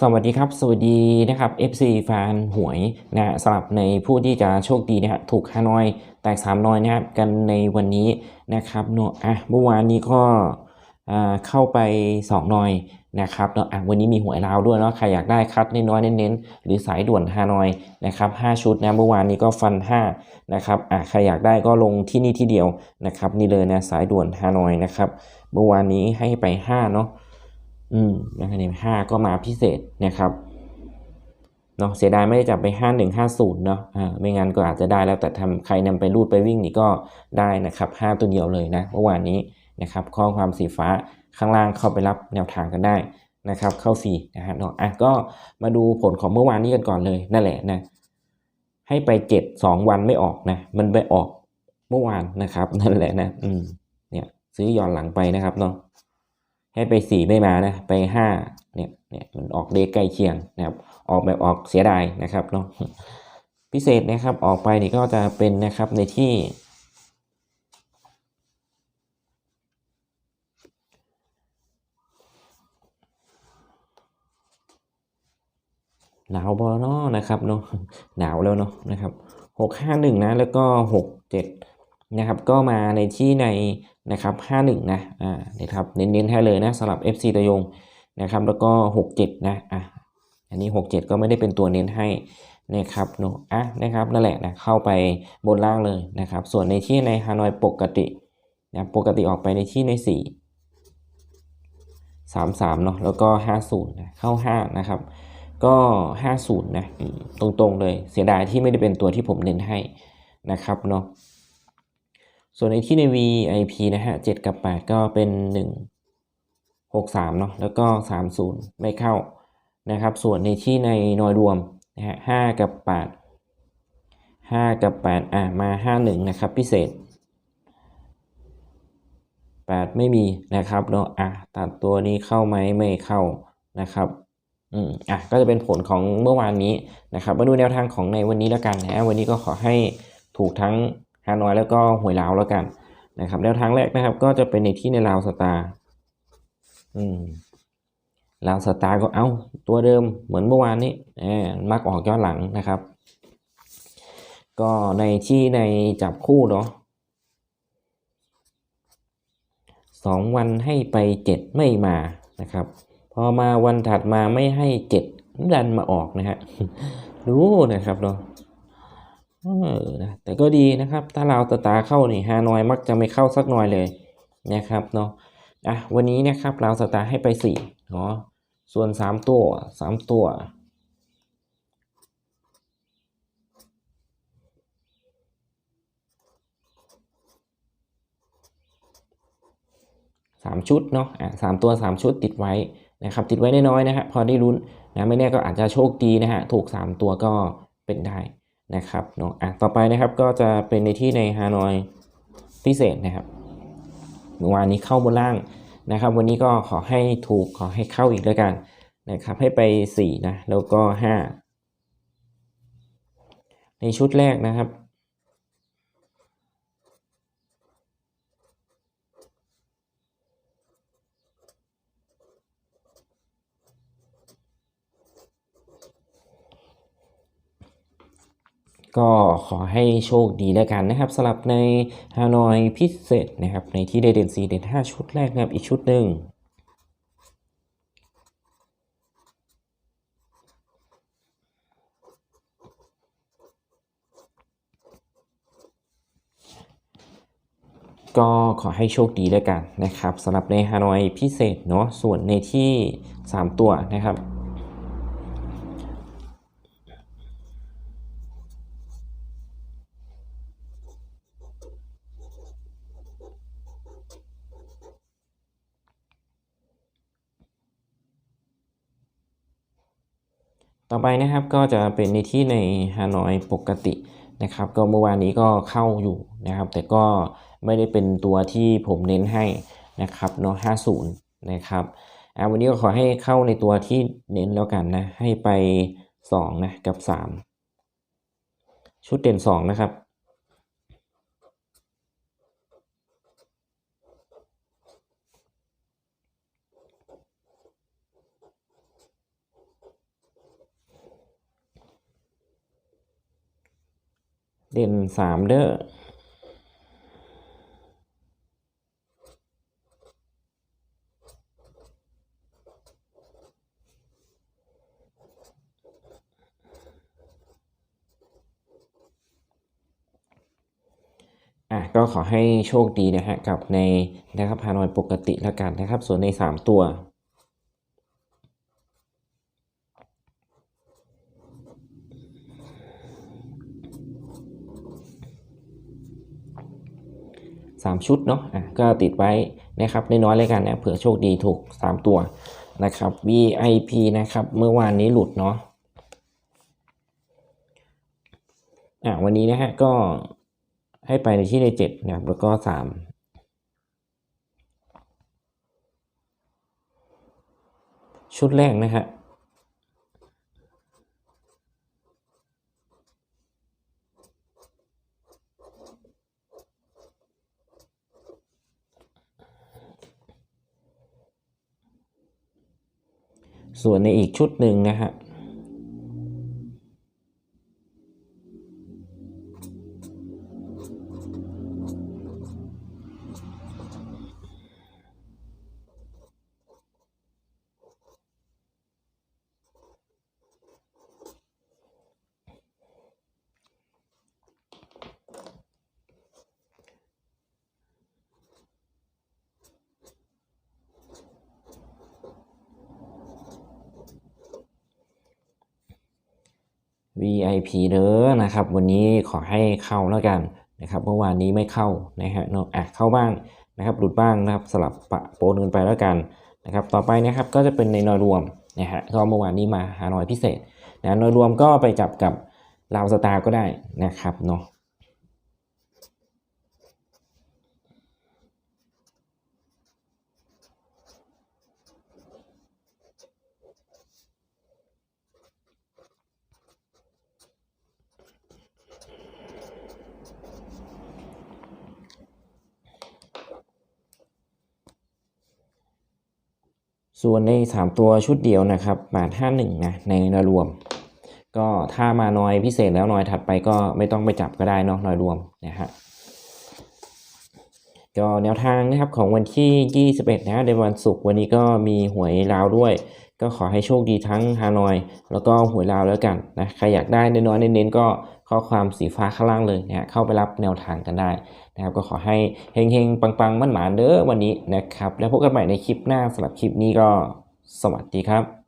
สวัสดีครับ สวัสดีนะครับ FC แฟนหวยนะฮะสำหรับในผู้ที่จะโชคดีนะฮะถูกฮานอยแตกสามนอยนะครับกันในวันนี้นะครับเนอะอะเมื่อวานนี้ก็อ่าเข้าไป2นอยนะครับเนอะอะวันนี้มีหวยลาวด้วยเนาะใครอยากได้คัดน้อยๆเน้นๆ หรือสายด่วนฮานอยนะครับ5ชุดนะเมื่อวานนี้ก็ฟัน5นะครับอะใครอยากได้ก็ลงที่นี่ที่เดียวนะครับนี่เลยนะสายด่วนฮานอยนะครับเมื่อวานนี้ให้ไป5เนาะ อืมนะครับเนี่ยห้าก็มาพิเศษนะครับเนาะเสียดายไม่ได้จับไปห้าหนึ่งห้าศูนย์เนาะอ่าไม่งั้นก็อาจจะได้แล้วแต่ทำใครนำไปรูดไปวิ่งนี่ก็ได้นะครับห้าตัวเดียวเลยนะเมื่อวานนี้นะครับ ข้อความสีฟ้าข้างล่างเข้าไปรับแนวทางกันได้นะครับ เข้าฟรีนะฮะเนาะอะก็มาดูผลของเมื่อวานนี้กันก่อนเลยนั่นแหละนะให้ไปเจ็ดสองวันไม่ออกนะมันไปออกเมื่อวานนะครับ นั่นแหละนะ อืมเนี่ย ซื้อย้อนหลังไปนะครับเนาะ ให้ไปสี่ไม่มานะไปห้าเนี่ยเนี่ยมันออกเลขใกล้เคียงนะครับ ออกแบบออกเสียดายนะครับเนาะพิเศษนะครับออกไปนี่ก็จะเป็นนะครับในที่หนาวบอเนาะนะครับเนาะหนาวแล้วเนาะนะครับหกห้าหนึ่งนะแล้วก็หกเจ็ด นะครับก็มาในที่ในนะครับห้าหนึ่งนะอ่านะครับเน้นๆให้เลยนะสำหรับ FC ตัวยงนะครับแล้วก็หกเจ็ดนะอะอันนี้หกเจ็ดก็ไม่ได้เป็นตัวเน้นให้นะครับเนาะอะนะครับนั่นแหละนะเข้าไปบนล่างเลยนะครับ ส่วนในที่ในฮานอยปกตินะปกติออกไปในที่ในสี่สามสามเนาะแล้วก็ห้าศูนย์นะเข้าห้านะครับ ก็ 50 นะตรงๆเลยเสียดายที่ไม่ได้เป็นตัวที่ผมเน้นให้นะครับเนาะ ส่วนในที่ใน VIP นะฮะ7กับ 8 ก็เป็น 1 6 3เนาะแล้วก็ 30 ไม่เข้านะครับ ส่วนในที่ในนอยรวมนะฮะ5กับ 8 5 กับ 8 อะ มา 51 นะครับ พิเศษ 8 ไม่มีนะครับเนาะอะตัดตัวนี้เข้าไหมไม่เข้านะครับอืมอะก็จะเป็นผลของเมื่อวานนี้นะครับ มาดูแนวทางของในวันนี้แล้วกันนะวันนี้ก็ขอให้ถูกทั้ง ฮานอยแล้วก็หวยลาวแล้วกันนะครับแนวทางแรกนะครับ ก็จะเป็นในที่ในลาวสตาร์อืมลาวสตาร์ก็เอาตัวเดิมเหมือนเมื่อวานนี้แหมมักออกย้อนหลังนะครับ ก็ในที่ในจับคู่เนาะสองวันให้ไปเจ็ดไม่มานะครับ พอมาวันถัดมาไม่ให้เจ็ดดันมาออกนะฮะรู้นะครับเนาะ เออนะแต่ก็ดีนะครับ ถ้าเราตาตาเข้านี่ฮานอยมักจะไม่เข้าสักหน่อยเลยนะครับเนาะอะวันนี้นะครับเราสตาร์ให้ไปสี่เนาะส่วนสามตัวสามตัวสามชุดเนาะอะสามตัวสามชุดติดไว้นะครับ ติดไว้น้อยๆนะฮะพอได้ลุ้นนะไม่แน่ก็อาจจะโชคดีนะฮะถูกสามตัวก็เป็นได้ นะครับเนาะอะต่อไปนะครับก็จะเป็นในที่ในฮานอยพิเศษนะครับเมื่อวานนี้เข้าบนล่างนะครับ วันนี้ก็ขอให้ถูกขอให้เข้าอีกแล้วกันนะครับ ให้ไปสี่นะแล้วก็ห้าในชุดแรกนะครับ ก็ขอให้โชคดีแล้วกันนะครับสำหรับในฮานอยพิเศษนะครับ ในที่ได้เด่น4เด่น5 ชุดแรกนะครับ อีกชุดหนึ่งก็ขอให้โชคดีแล้วกันนะครับสำหรับในฮานอยพิเศษเนาะส่วนในที่ 3 ตัวนะครับ ต่อไปนะครับก็จะเป็นในที่ในฮานอยปกตินะครับ ก็เมื่อวานนี้ก็เข้าอยู่นะครับ แต่ก็ไม่ได้เป็นตัวที่ผมเน้นให้นะครับเนาะ50 นะครับอ่าวันนี้ก็ขอให้เข้าในตัวที่เน้นแล้วกันนะ ให้ไป 2 นะ กับ 3 ชุดเด่น 2 นะครับ เด่นสามเด้ออะก็ขอให้โชคดีนะฮะกับในนะครับฮานอยปกติแล้วกันนะครับ ส่วนใน 3 ตัว สามชุดเนาะอะก็ติดไว้นะครับน้อยๆเลยกันนะเผื่อโชคดีถูก 3 ตัวนะครับ VIP นะครับ เมื่อวานนี้หลุดเนาะอะวันนี้นะฮะก็ให้ไปในที่ใน7นะครับแล้วก็ 3ชุดแรกนะฮะ ส่วนในอีกชุดหนึ่งนะฮะ VIP เด้อนะครับ วันนี้ขอให้เข้าแล้วกันนะครับเมื่อวานนี้ไม่เข้านะฮะเนาะอะเข้าบ้างนะครับหลุดบ้างนะครับสลับปะโปนกันไปแล้วกันนะครับต่อไปนะครับก็จะเป็นในนอยรวมนะฮะก็เมื่อวานนี้มาหาหน่อยพิเศษนะนอยรวมก็ไปจับกับลาวสตาร์ก็ได้นะครับเนาะ ส่วนใน 3 ตัวชุดเดียวนะครับบาท51นะในรวม ก็ถ้ามาน้อยพิเศษแล้วน้อยถัดไปก็ไม่ต้องไปจับก็ได้เนาะน้อยรวมนะฮะก็แนวทางนะครับของวันที่ 21 นะในวันศุกร์วันนี้ก็มีหวยลาวด้วย ก็ขอให้โชคดีทั้งฮานอย แล้วก็หวยลาวแล้วกันนะใครอยากได้น้อยๆเน้นๆก็ข้อความสีฟ้าข้างล่างเลยนะฮะเข้าไปรับแนวทางกันได้นะครับ ก็ขอให้เฮงๆ ปังๆมั่นหมานเด้อวันนี้นะครับ แล้วพบกันใหม่ในคลิปหน้าสำหรับคลิปนี้ก็สวัสดีครับ